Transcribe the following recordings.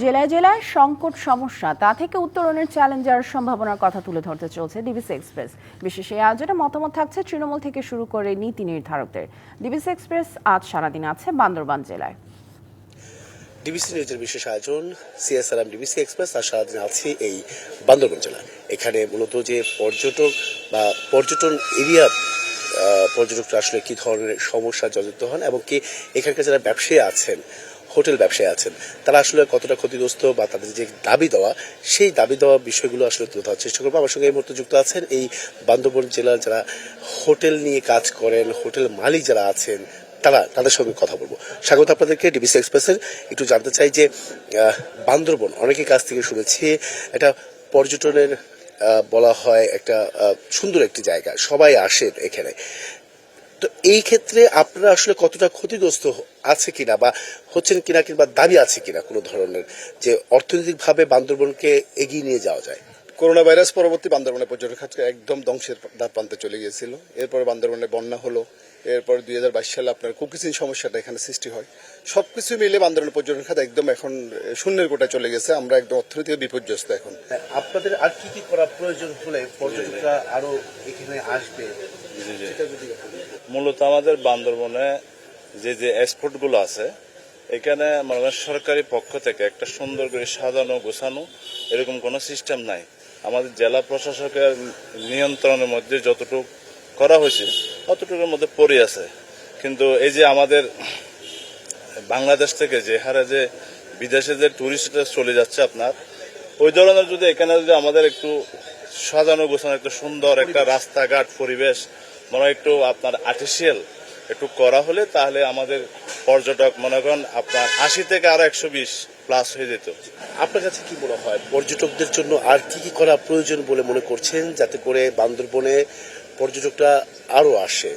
জেলায় জেলায় সংকট সমস্যা, তা থেকে উত্তরণের চ্যালেঞ্জ আর সম্ভাবনার কথা তুলে ধরতে চলছে ডিবিসি এক্সপ্রেস বিশেষ এই আয়োজনে মতামত থাকছে তৃণমূল থেকে শুরু করে নীতি নির্ধারকদের। ডিবিসি এক্সপ্রেস আজ সারাদিন আছে বান্দরবান জেলায়। ডিবিসি নিউজের বিশেষ আয়োজন সিএসআরএম ডিবিসি এক্সপ্রেস আর সারাদিন আছে এই বান্দরবান জেলা এখানে মূলত যে পর্যটক বা পর্যটন এরিয়া পর্যটকরা আসলে কি ধরনের সমস্যা জর্জরিত হন এবং কি এখানকার যারা ব্যবসায়ী আছেন হোটেল ব্যবসায়ী আছেন, তারা আসলে কতটা ক্ষতিগ্রস্ত বা তাদের যে দাবি দেওয়া, সেই দাবি দেওয়া বিষয়গুলো আসলে তুলে ধরার চেষ্টা করব। আমার সঙ্গে এই মুহূর্তে যুক্ত আছেন এই বান্দরবান জেলার যারা হোটেল নিয়ে কাজ করেন, হোটেল মালিক যারা আছেন, তারা, তাদের সঙ্গে কথা বলব। স্বাগত আপনাদেরকে ডিবিসি এক্সপ্রেসের। একটু জানতে চাই যে বান্দরবন অনেকের কাছ থেকে শুনেছি, এটা পর্যটনের বলা হয় একটা সুন্দর একটি জায়গা। সবাই আসেন এখানে। এই ক্ষেত্রে আপনারা আসলে কতটা ক্ষতিগ্রস্ত আছে কিনা বা হচ্ছেন কিনা কিংবা দাবি আছে কিনা কোনো ধরনের যে অর্থনৈতিকভাবে বান্দরবনকে এগিয়ে নিয়ে যাওয়া যায়? করোনা ভাইরাস পরবর্তী বান্দরবনে পর্যটন খাত একদম ধ্বংসের দ্বার প্রান্তে চলে গিয়েছিল। এরপরে বান্দরবনে বন্যা হলো এরপর দুই হাজার বাইশ সালে আপনার কুকিচিন সমস্যাটা এখানে সৃষ্টি হয়। সবকিছু মিলে বান্দরবনের পর্যটন খাত একদম এখন শূন্যের কোটায় চলে গেছে আমরা একদম অর্থনৈতিক বিপর্যস্ত এখন। আপনাদের আর কি কি করা প্রয়োজন হলে পর্যটকরা আরও এখানে আসবে? মূলত আমাদের বান্দরবনে যে যে এক্সপোর্টগুলো আছে এখানে মনে সরকারি পক্ষ থেকে একটা সুন্দর করে সাজানো গোছানো এরকম কোনো সিস্টেম নাই। আমাদের জেলা প্রশাসকের নিয়ন্ত্রণের মধ্যে যতটুকু করা হয়েছে অতটুকুর মধ্যে পড়ে আছে। কিন্তু এই যে আমাদের বাংলাদেশ থেকে যে হারে যে বিদেশে যে টুরিস্টরা চলে যাচ্ছে আপনার ওই ধরনের যদি এখানে যদি আমাদের একটু সাজানো গোছানো একটা সুন্দর একটা রাস্তাঘাট পরিবেশ মনে হয় একটু আপনার আর্টিফিশিয়াল একটু করা হলে তাহলে আমাদের পর্যটক মনে করেন আপনার আশি থেকে আরও একশো বিশ প্লাস হয়ে যেত। আপনার কাছে কি মনে হয় পর্যটকদের জন্য আর কি কি করা প্রয়োজন বলে মনে করছেন যাতে করে বান্দরবনে পর্যটকরা আরও আসে?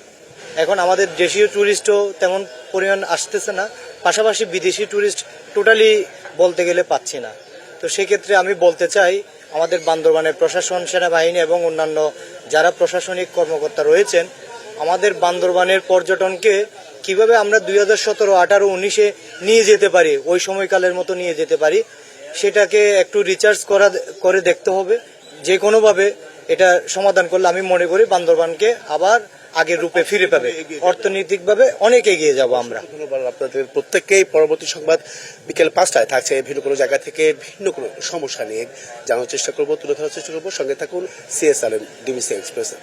এখন আমাদের দেশীয় ট্যুরিস্টও তেমন পরিমাণ আসতেছে না পাশাপাশি বিদেশি ট্যুরিস্ট টোটালি বলতে গেলে পাচ্ছি না। তো সেক্ষেত্রে আমি বলতে চাই আমাদের বান্দরবানের প্রশাসন সেনাবাহিনী এবং অন্যান্য যারা প্রশাসনিক কর্মকর্তা রয়েছেন আমাদের বান্দরবানের পর্যটনকে কীভাবে আমরা দুই হাজার সতেরো আঠারো উনিশে নিয়ে যেতে পারি ওই সময়কালের মতো নিয়ে যেতে পারি সেটাকে একটু রিচার্জ করা করে দেখতে হবে। যে কোনোভাবে এটা সমাধান করলে আমি মনে করি বান্দরবানকে আবার আগের রূপে ফিরে পাবে। অর্থনৈতিকভাবে অনেক এগিয়ে যাব আমরা। ধন্যবাদ আপনাদের। প্রত্যেককেই পরবর্তী সংবাদ বিকেল পাঁচটায় থাকছে। ভিন্ন কোনো জায়গা থেকে ভিন্ন কোনো সমস্যা নিয়ে জানার চেষ্টা করব তুলে ধরার চেষ্টা করব। সঙ্গে থাকুন সিএসআর ডিবিসি এক্সপ্রেসের